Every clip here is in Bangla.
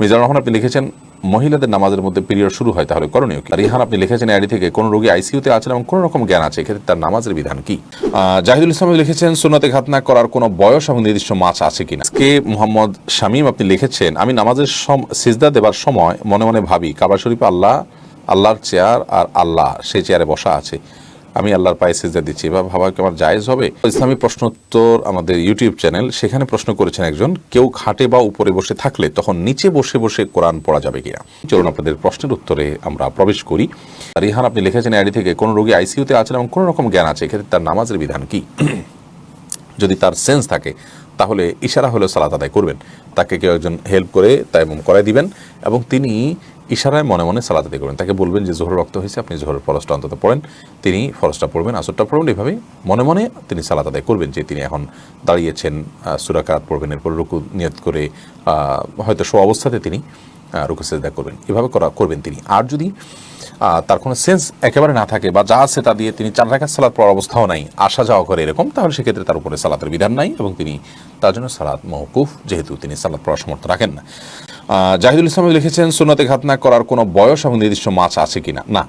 মিজানুর রহমান, আপনি লিখেছেন, মহিলাদের নামাজের মধ্যে পিরিয়ড শুরু হয়, তাহলে করণীয় কি? রিহান, আপনি লিখেছেন আইডি থেকে কোন রোগী আইসিইউতে আছেন এবং কোন রকম জ্ঞান আছে? এক্ষেত্রে তার নামাজের বিধান কি? জাহিদুল ইসলাম লিখেছেন, সুন্নতে ঘাত না করার কোনো বয়স এবং নির্দিষ্ট মাছ আছে কিনা? কে মোহাম্মদ শামীম, আপনি লিখেছেন, আমি নামাজের সিজদা দেবার সময় মনে মনে ভাবি, কাবা শরীফে আল্লাহ, আল্লাহর চেয়ার আর আল্লাহ, সেই চেয়ারে বসা আছে। আমি আল্লাহর পায়ে সিজদা দিচ্ছি। এবার ভাবা কি আমার জায়েজ হবে? ইসলামী প্রশ্নোত্তর আমাদের ইউটিউব চ্যানেল, সেখানে প্রশ্ন করেছেন একজন, কেউ খাটে বা উপরে বসে থাকলে তখন নিচে বসে বসে কোরআন পড়া যাবে কিনা? চলুন আপনাদের প্রশ্নের উত্তরে আমরা প্রবেশ করি। রিহান, আপনি লিখেছেন আইডি থেকে, কোন রোগী আইসিইউতে আছেন এবং কোন রকম জ্ঞান আছে, এক্ষেত্রে তার নামাজের বিধান কি? যদি তার সেন্স থাকে, তাহলে ইশারা হলেও সালাত আদায় করবেন। তাকে কেউ একজন হেল্প করে তাই করাই দিবেন। এবং তিনি ইশারায় মনে মনে সালাত আদায় করবেন। তাকে বলবেন যে জোহর রক্ত হয়েছে, আপনি জোহরের ফরজটা অন্তত পড়েন। তিনি ফরজটা পড়বেন, আসরটা পড়বেন। এভাবে মনে মনে তিনি সালাত আদায় করবেন যে, তিনি এখন দাঁড়িয়েছেন সুরাকাত পড়বেন। এরপর রুকু, নিয়ত করে হয়তো সো অবস্থাতে তিনি রুকু সেজদা করবেন। এভাবে করা, করবেন তিনি। আর যদি তার কোনো সেন্স একেবারে না থাকে বা যা আছে তা দিয়ে তিনি চার রাখাত সালাত পড়ার অবস্থাও নাই, আসা যাওয়া করে এরকম, তাহলে সেক্ষেত্রে তার উপরে সালাতের বিধান নাই এবং তিনি তার জন্য সালাত মহকুফ যেহেতু তিনি সালাত পড়ার সমর্থ রাখেন না। জাহিদুল ইসলাম লিখেছেন, সুন্নতে ঘাত না করার কোনো বয়স এবং নির্দিষ্ট মাছ আছে কিনা? না।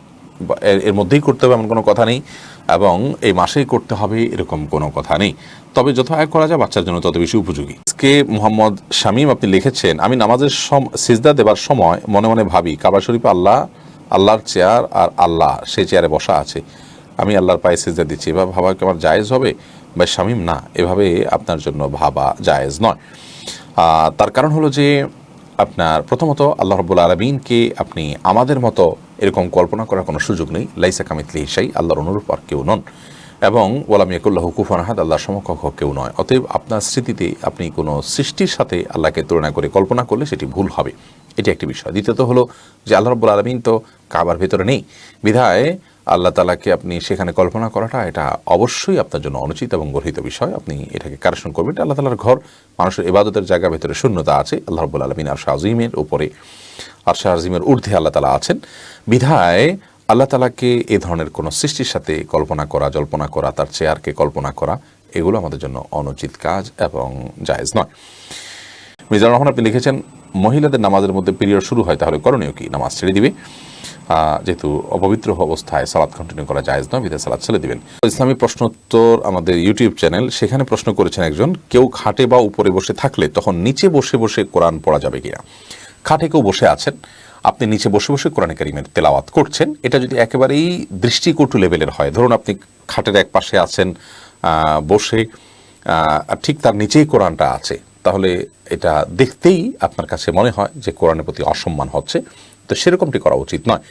এর- এর মধ্যেই করতে হবে এমন কোনো কথা নেই এবং এই মাসেই করতে হবে এরকম কোনো কথা নেই। তবে যত আয় করা যায়, বাচ্চার জন্য তত বেশি উপযোগী। কে মোহাম্মদ শামীম আপনি লিখেছেন, আমি নামাজের সম- সিজদা দেবার সময় মনে মনে ভাবি, কাবা শরীফে আল্লাহ, আল্লাহর চেয়ার আর আল্লাহ, সেই চেয়ারে বসা আছে। আমি আল্লাহর পায়ে সিজদা দিচ্ছি, এভাবে ভাবা কি আমার জায়েজ হবে? বা শামীম, না, এভাবে আপনার জন্য ভাবা জায়েজ নয়। তার কারণ হলো যে আপনার প্রথমত আল্লাহ রব্বুল আলমিনকে আপনি আমাদের মতো এরকম কল্পনা করার কোনো সুযোগ নেই। লাইসা কামিতলি হিসাই আল্লাহর অনুরূপ আর কেউ নন। এবং ওলাম ইয়াকুল্লাহ কুফান আহাদ, আল্লাহর সমকক্ষ কেউ নয়। অতএব আপনার স্মৃতিতে আপনি কোনো সৃষ্টির সাথে আল্লাহকে তুলনা করে কল্পনা করলে সেটি ভুল হবে। এটি একটি বিষয়। দ্বিতীয়ত হলো যে আল্লাহ রব্বুল আলমিন তো কাবার ভেতরে নেই। বিধায় আল্লাহ তালাকে আপনি সেখানে কল্পনা করাটা, এটা অবশ্যই আপনার জন্য অনুচিত এবং গর্হিত বিষয়। আপনি এটাকে কারেকশন করবেন। আল্লাহ তালার ঘর, মানুষের ইবাদতের জায়গা, ভেতরে শূন্যতা আছে। আল্লাহ রব্বুল আলমিন আর আজিমের উপরে আর আজিমের ঊর্ধ্বে আল্লাহ তালা আছেন। বিধায় আল্লাহ তালাকে এ ধরনের কোনো সৃষ্টির সাথে কল্পনা করা, জল্পনা করা, তার চেয়ারকে কল্পনা করা, এগুলো আমাদের জন্য অনুচিত কাজ এবং জায়েজ নয়। মিজানুর রহমান, আপনি লিখেছেন, মহিলাদের নামাজের মধ্যে পিরিয়ড শুরু হয় তাহলে করণীয় কি? নামাজ ছেড়ে দিবে। যেহেতু অপবিত্র অবস্থায় সালাদ কন্টিনিউ করা জায়েজ নয় বিধায় সালাদ ছেড়ে দিবেন। ইসলামী প্রশ্নোত্তর আমাদের ইউটিউব চ্যানেল সেখানে প্রশ্ন করেছেন একজন, কেউ খাটে বা উপরে বসে থাকলে তখন নিচে বসে বসে কোরআন পড়া যাবে কিনা? খাটে কেউ বসে আছেন, আপনি নিচে বসে বসে কোরআন কারিমের তেলাওয়াত করছেন, এটা যদি একেবারেই দৃষ্টিকটু লেভেলের হয়, ধরুন আপনি খাটের এক পাশে আছেন বসে ঠিক তার নিচেই কোরআনটা আছে, তাহলে এটা দেখতেই আপনার কাছে মনে হয় যে কোরআনের প্রতি অসম্মান হচ্ছে। তো সেরকমটি করা উচিত নয়।